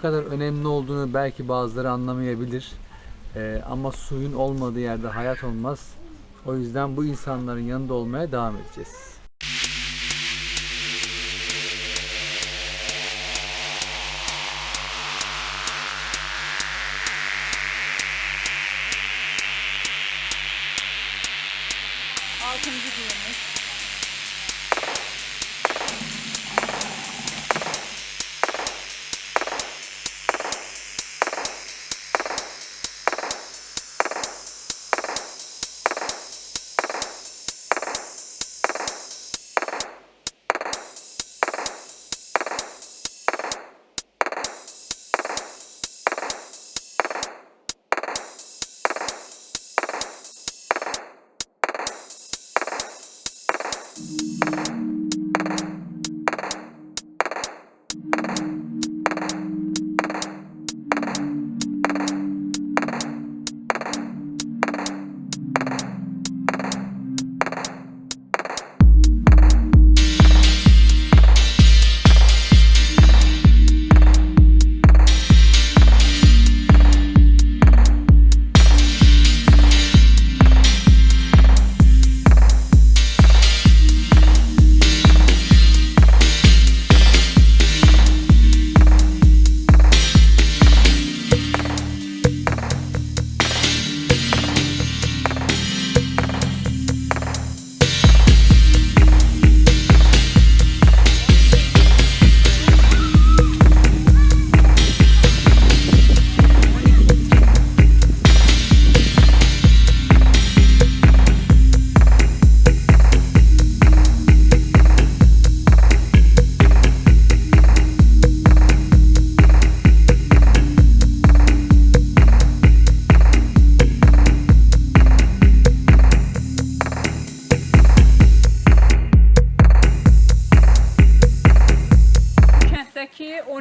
kadar önemli olduğunu belki bazıları anlamayabilir. Ee, ama suyun olmadığı yerde hayat olmaz. O yüzden bu insanların yanında olmaya devam edeceğiz.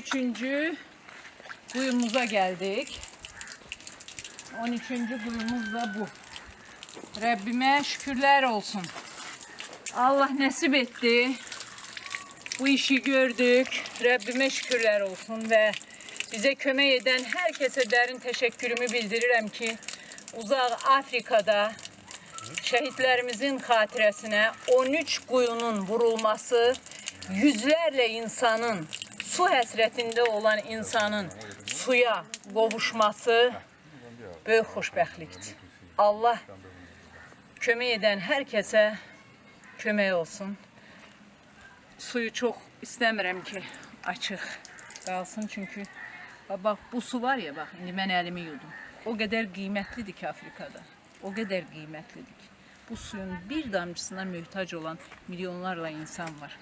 13. kuyumuza geldik. 13. kuyumuz da bu. Rabbime şükürler olsun. Allah nasip etti. Bu işi gördük. Rabbime şükürler olsun ve bize kömek eden herkese derin teşekkürümü bildirirəm ki, uzaq Afrikada şehitlerimizin hatiresine 13 kuyunun vurulması, yüzlerle insanın, su həsrətində olan insanın suya qovuşması böyük xoşbəxtlikdir. Allah kömək edən hər kəsə kömək olsun. Suyu çox istəmirəm ki, açıq qalsın çünki bax, bu su var ya bax indi mən əlimi yudum. O qədər qiymətlidir ki Afrikada. O qədər qiymətlidir ki. Bu suyun bir damcısına möhtac olan milyonlarla insan var.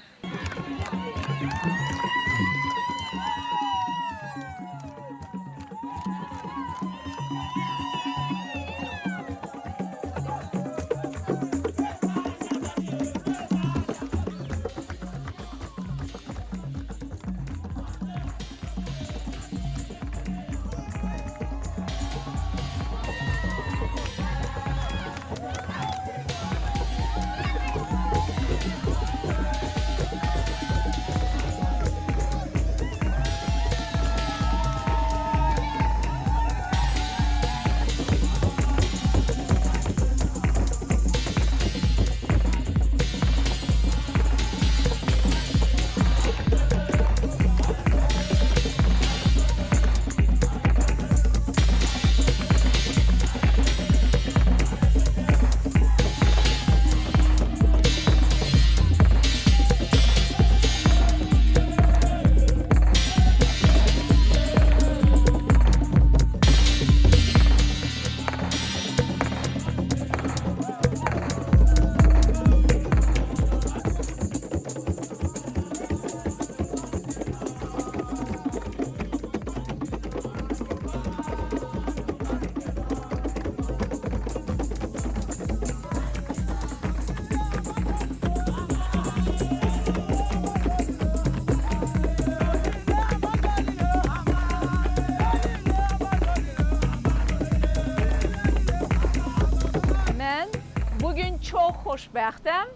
Xoşbəxtəm.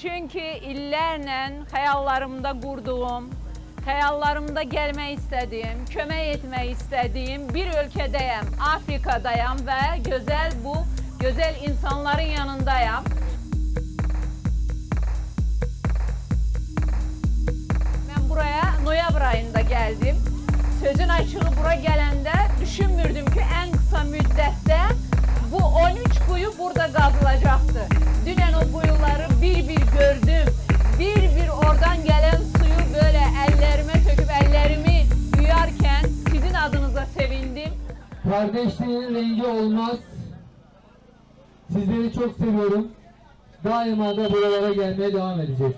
Çünki illərlə xəyallarımda qurduğum Xəyallarımda gəlmək istədiyim, kömək etmək istədiyim bir ölkədəyəm, Afrikadayam və gözəl bu gözəl insanların yanındayam. Mən buraya noyabr ayında gəldim. Sözün açığı bura gələndə düşünmürdüm ki, ən qısa müddətdə bu 13 quyu burada qazılacaqdı. Dünən o quyuları bir-bir gördüm. Bir-bir oradan gələn suyu böyle əllərimə töküb əllərimi yuyarkən sizin adınıza sevindim. Kardeşliğin rengi olmaz. Sizleri çok seviyorum. Daima da buralara gelmeye devam edeceğiz.